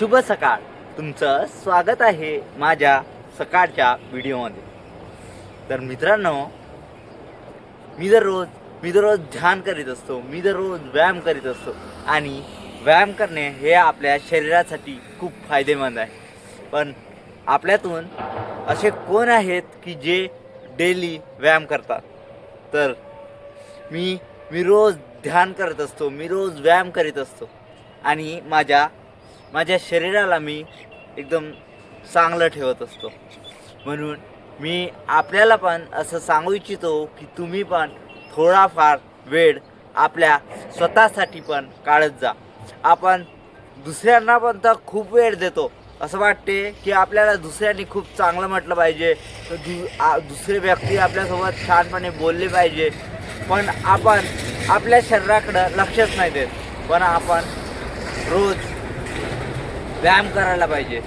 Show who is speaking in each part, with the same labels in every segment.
Speaker 1: शुभ सकाळ. तुमचं स्वागत आहे माझ्या सकाळच्या व्हिडिओमध्ये. तर मित्रांनो मी दररोज मी दररोज ध्यान करीत असतो मी दररोज व्यायाम करीत असतो आणि व्यायाम करणे हे आपल्या शरीरासाठी खूप फायदेमंद आहे. पण आपल्यातून असे कोण आहेत की जे डेली व्यायाम करतात? तर मी मी रोज ध्यान करत असतो मी रोज व्यायाम करीत असतो आणि माझ्या माझ्या शरीराला मी एकदम चांगलं ठेवत असतो. म्हणून मी आपल्याला पण असं सांगू इच्छितो की तुम्ही पण थोडाफार वेळ आपल्या स्वतःसाठी पण काढत जा. आपण दुसऱ्यांना पण तर खूप वेळ देतो. असं वाटते की आपल्याला दुसऱ्यांनी खूप चांगलं म्हटलं पाहिजे. तर दु दुसरे व्यक्ती आपल्यासोबत छानपणे बोलले पाहिजे. पण आपण आपल्या शरीराकडं लक्षच नाही देत. पण आपण रोज व्यायाम करायला पाहिजे.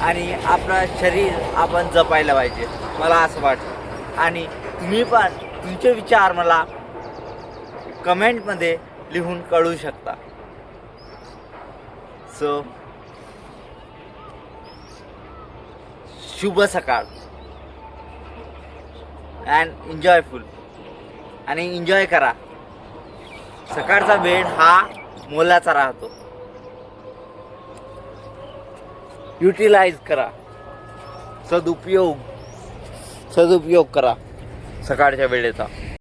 Speaker 1: आणि आपलं शरीर आपण जपायला पाहिजे. मला असं वाटतं. आणि तुम्ही पण तुमचे विचार मला कमेंटमध्ये लिहून कळू शकता. सो शुभ सकाळ. अँड एन्जॉयफुल आणि एन्जॉय करा. सकाळचा वेळ हा मोलाचा राहतो. युटिलाइज करा. सदुपयोग सदुपयोग करा. सकाळच्या वेळेचा.